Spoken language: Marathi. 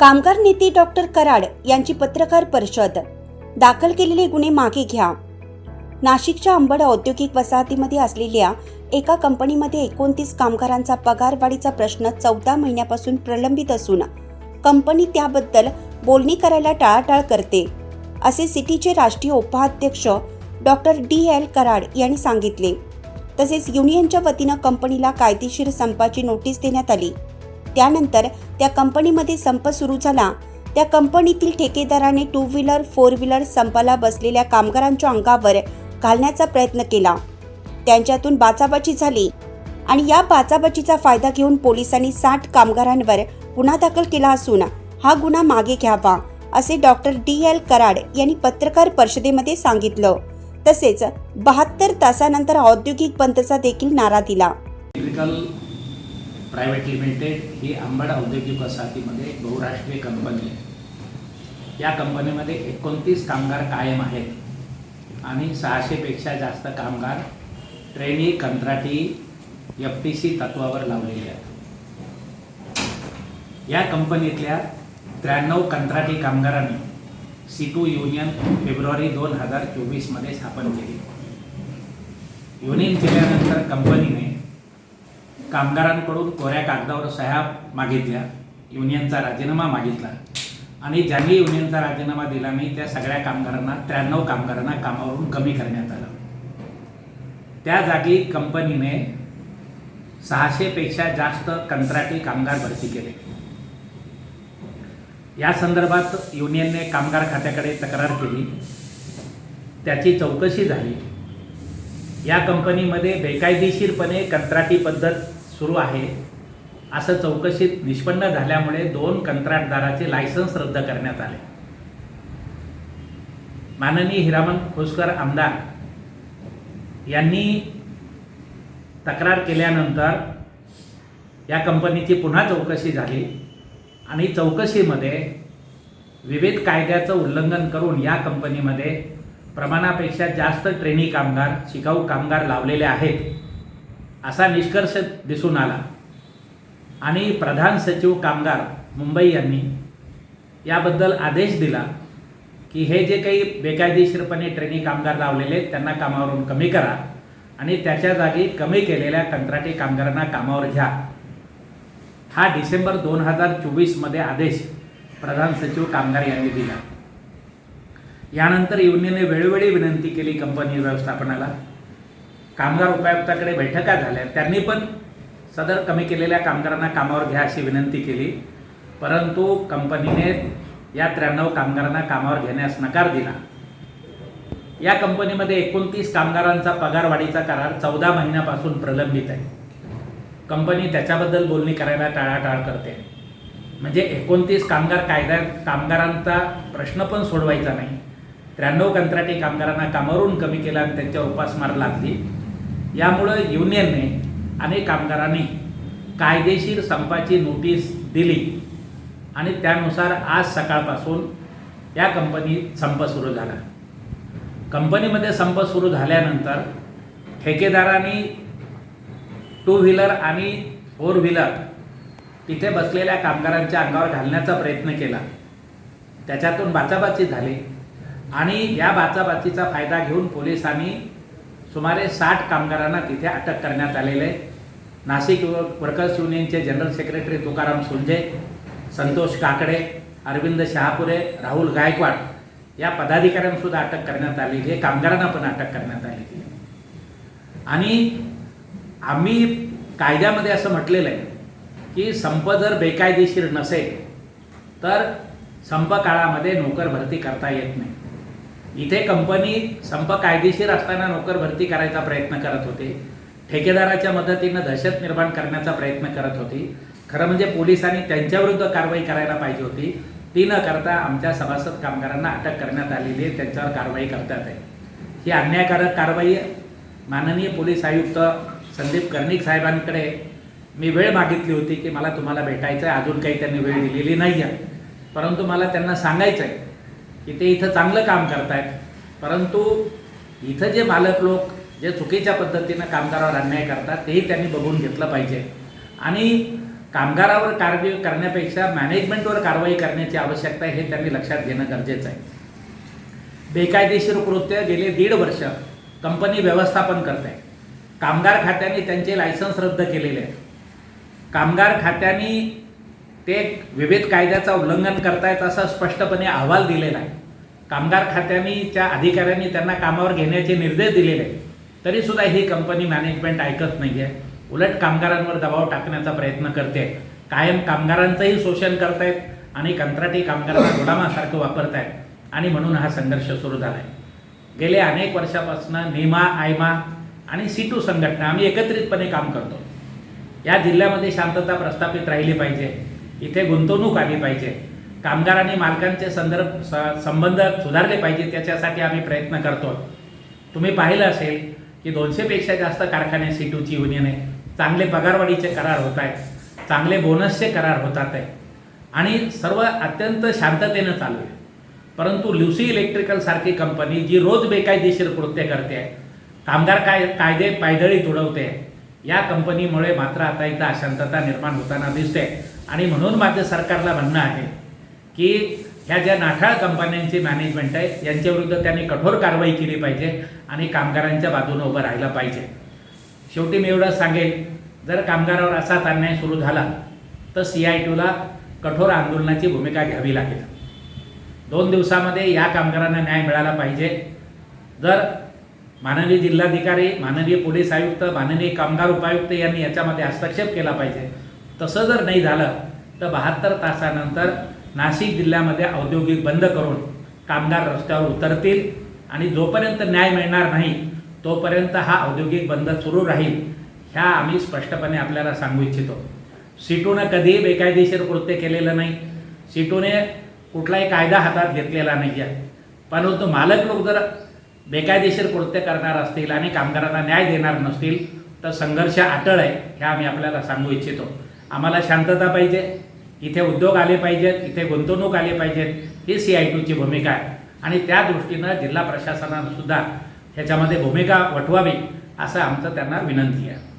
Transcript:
कामगार नेते डॉक्टर कराड यांची पत्रकार परिषद. दाखल केलेले गुन्हे मागे घ्या. नाशिकच्या अंबड औद्योगिक वसाहतीमध्ये असलेल्या एका कंपनीमध्ये एकोणतीस कामगारांचा पगारवाढीचा प्रश्न चौदा महिन्यापासून प्रलंबित असून कंपनी त्याबद्दल बोलणी करायला टाळाटाळ करते असे सिटीचे राष्ट्रीय उपाध्यक्ष डॉक्टर डी एल कराड यांनी सांगितले. तसेच युनियनच्या वतीनं कंपनीला कायदेशीर संपाची नोटीस देण्यात आली. त्यानंतर त्या कंपनीमध्ये संप सुरू झाला. त्या कंपनीतील ठेकेदाराने टू व्हीलर फोर व्हीलर संपाला बसलेल्या कामगारांच्या अंगावर घालण्याचा प्रयत्न केला. त्यांच्यातून बाचाबाची झाली आणि या बाचाबाचीचा फायदा घेऊन पोलिसांनी साठ कामगारांवर गुन्हा दाखल केला असून हा गुन्हा मागे घ्यावा असे डॉक्टर डी. एल. कराड यांनी पत्रकार परिषदेमध्ये सांगितलं. तसेच बहात्तर तासानंतर औद्योगिक बंदचा देखील नारा दिला. प्रायव्हेट लिमिटेड ही अंबड औद्योगिक वसाहतीमध्ये बहुराष्ट्रीय कंपनी आहे. या कंपनीमध्ये एकोणतीस कामगार कायम आहेत. आणि सहाशेपेक्षा जास्त कामगार ट्रेनी कंत्राटी एफ टी सी तत्वावर लावलेले आहेत. या कंपनीतल्या त्र्याण्णव कंत्राटी कामगारांनी सी टू युनियन फेब्रुवारी दोन हजार चोवीसमध्ये स्थापन केली. युनियन केल्यानंतर कंपनीने कामगारांकडून कोऱ्या कागदावर सह्या मागितल्या युनियनचा राजीनामा मागितला. आणि ज्यांनी युनियनचा राजीनामा दिला नाही त्या सगळ्या कामगारांना त्र्याण्णव कामगारांना कामावरून कमी करण्यात आलं. त्या जागी कंपनीने सहाशेपेक्षा जास्त कंत्राटी कामगार भरती केले. या संदर्भात युनियनने कामगार खात्याकडे तक्रार केली. त्याची चौकशी झाली. या कंपनीमध्ये बेकायदेशीरपणे कंत्राटी पद्धत सुरू आहे. असं चौकशीत निष्पन्न झाल्यामुळे दोन कंत्राटदाराचे लायसन्स रद्द करण्यात आले. माननीय हिरामन खोसकर आमदार यांनी तक्रार केल्यानंतर या कंपनीची पुन्हा चौकशी झाली आणि चौकशीमध्ये विविध कायद्याचं उल्लंघन करून या कंपनीमध्ये प्रमाणापेक्षा जास्त ट्रेनी कामगार शिकाऊ कामगार लावलेले आहेत. असा निष्कर्ष दिसून आला. आणि प्रधान सचिव कामगार मुंबई यांनी याबद्दल आदेश दिला की हे जे काही बेकायदेशीरपणे ट्रेनी कामगार लावलेले आहेत त्यांना कामावरून कमी करा आणि त्याच्या जागी कमी केलेल्या कंत्राटी कामगारांना कामावर घ्या. हा डिसेंबर दोन हजार चोवीसमध्ये आदेश प्रधान सचिव कामगार यांनी दिला. यानंतर युनियनने वेळोवेळी विनंती केली कंपनी व्यवस्थापनाला. कामगार उपायुक्ताकडे बैठका झाल्या. त्यांनी पण सदर कमी केलेल्या कामगारांना कामावर घ्या अशी विनंती केली. परंतु कंपनीने या त्र्याण्णव कामगारांना कामावर घेण्यास नकार दिला. या कंपनीमध्ये एकोणतीस कामगारांचा पगारवाढीचा करार चौदा महिन्यापासून प्रलंबित आहे. कंपनी त्याच्याबद्दल बोलणी करायला टाळाटाळ करते. म्हणजे एकोणतीस कामगार कायदा कामगारांचा प्रश्न पण सोडवायचा नाही. त्र्याण्णव कंत्राटी कामगारांना कामावरून कमी केला आणि त्यांच्यावर उपासमार लागली. यामुळं युनियनने अनेक कामगारांनी कायदेशीर संपाची नोटीस दिली. आणि त्यानुसार आज सकाळपासून या कंपनीत संप सुरू झाला. कंपनीमध्ये संप सुरू झाल्यानंतर ठेकेदारांनी टू व्हीलर आणि फोर व्हीलर तिथे बसलेल्या कामगारांच्या अंगावर घालण्याचा प्रयत्न केला. त्याच्यातून बाचाबाची झाली. आणि या बाचाबाचीचा फायदा घेऊन पोलिसांनी सुमारे साठ कामगारांना तिथे अटक करण्यात आलेले नाशिक वर्कर्स युनियनचे जनरल सेक्रेटरी तुकाराम सुंजे संतोष काकडे अरविंद शहापुरे राहुल गायकवाड या पदाधिकाऱ्यांसुद्धा अटक करण्यात आलेली आहे. कामगारांना पण अटक करण्यात आलेली आहे. आणि आम्ही कायद्यामध्ये असं म्हटलेलं आहे की संप जर बेकायदेशीर नसेल तर संप काळामध्ये नोकर भरती करता येत नाही. इथे कंपनी संप कायदेशीर असताना नोकर भरती करायचा प्रयत्न करत होते. ठेकेदाराच्या मदतीनं दहशत निर्माण करण्याचा प्रयत्न करत होती. खरं म्हणजे पोलिसांनी त्यांच्याविरुद्ध कारवाई करायला पाहिजे होती. ती न करता आमच्या सभासद कामगारांना अटक करण्यात आलेली आहे. त्यांच्यावर कारवाई करतात आहे. ही अन्यायकारक कारवाई माननीय पोलीस आयुक्त संदीप कर्णिक साहेबांकडे मी वेळ मागितली होती की मला तुम्हाला भेटायचं आहे. अजून काही त्यांनी वेळ दिलेली नाही आहे परंतु मला त्यांना सांगायचं आहे की ते इथं चांगलं काम करतायत. परंतु इथं जे मालक लोक जे चुकीच्या पद्धतीनं कामगारावर अन्याय करतात तेही त्यांनी बघून घेतलं पाहिजे. आणि कामगारावर कारवाई करण्यापेक्षा मॅनेजमेंटवर कारवाई करण्याची आवश्यकता आहे हे त्यांनी लक्षात घेणं गरजेचं आहे. बेकायदेशीर कृत्य गेले दीड वर्ष कंपनी व्यवस्थापन करत. आहे कामगार खात्याने त्यांचे लायसन्स रद्द केलेले आहेत. कामगार खात्याने ते विविध कायद्याचा उल्लंघन करतायत असा स्पष्टपणे अहवाल दिलेला आहे कामगार खात्यानीच्या अधिकाऱ्यांनी त्यांना कामावर घेण्याचे निर्देश दिलेले आहेत तरीसुद्धा ही कंपनी मॅनेजमेंट ऐकत नाही आहे उलट कामगारांवर दबाव टाकण्याचा प्रयत्न करते. कायम कामगारांचंही शोषण करतायत आणि कंत्राटी कामगारांना गोडामासारखं वापरतायत. आणि म्हणून हा संघर्ष सुरू झाला आहे गेले अनेक वर्षापासून नेमा आयमा आणि सी टू संघटना आम्ही एकत्रितपणे काम करतो. या जिल्ह्यामध्ये शांतता प्रस्थापित राहिली पाहिजे. इथे गुंतवणूक आली पाहिजे. कामगार आणि मालकांचे संदर्भ स- संबंध सुधारले पाहिजे त्याच्यासाठी आम्ही प्रयत्न करतो तुम्ही पाहिलं असेल की दोनशेपेक्षा जास्त कारखाने सी टूची युनियन आहे चांगले पगारवाढीचे करार होत आहेत चांगले बोनसचे करार होतात आहे आणि सर्व अत्यंत शांततेनं चालू आहे. परंतु ल्युसी इलेक्ट्रिकल सारखी कंपनी जी रोज बेकायदेशीर कृत्य करते आहे कामगार काय कायदे पायदळी तुडवते या कंपनीमुळे मात्र आता इथं अशांतता निर्माण होताना दिसते. आणि म्हणून माझं सरकारला म्हणणं आहे की ह्या ज्या नाठाळ कंपन्यांची मॅनेजमेंट आहे यांच्याविरुद्ध त्यांनी कठोर कारवाई केली पाहिजे आणि कामगारांच्या बाजूने उभं राहिलं पाहिजे. शेवटी मी एवढं सांगेन जर कामगारावर असाच अन्याय सुरू झाला तर सी आय टीला कठोर आंदोलनाची भूमिका घ्यावी लागेल. दोन दिवसामध्ये या कामगारांना न्याय मिळाला पाहिजे. जर माननीय जिल्हाधिकारी माननीय पोलीस आयुक्त माननीय कामगार उपायुक्त यांनी याच्यामध्ये हस्तक्षेप केला पाहिजे तसं जर नाही झालं तर बहात्तर तासानंतर नाशिक जिल्ह्यामध्ये औद्योगिक बंद करून कामगार रस्त्यावर उतरतील आणि जोपर्यंत न्याय मिळणार नाही तोपर्यंत हा औद्योगिक बंद सुरू राहील ह्या आम्ही स्पष्टपणे आपल्याला सांगू इच्छितो. सिटूनं कधीही बेकायदेशीर कृत्य केलेलं नाही. सिटूने कुठलाही कायदा हातात घेतलेला नाही आहे परंतु मालक लोक जर बेकायदेशीर कृत्य करणार असतील आणि कामगारांना न्याय देणार नसतील तर संघर्ष अटळ आहे हे आम्ही आपल्याला सांगू इच्छितो. आम्हाला शांतता पाहिजे इथे उद्योग आले पाहिजेत इथे गुंतवणूक आली पाहिजेत ही सी आय टूची भूमिका आहे. आणि त्या दृष्टीनं जिल्हा प्रशासनानं सुद्धा ह्याच्यामध्ये भूमिका वठवावी असं आमचं त्यांना विनंती आहे.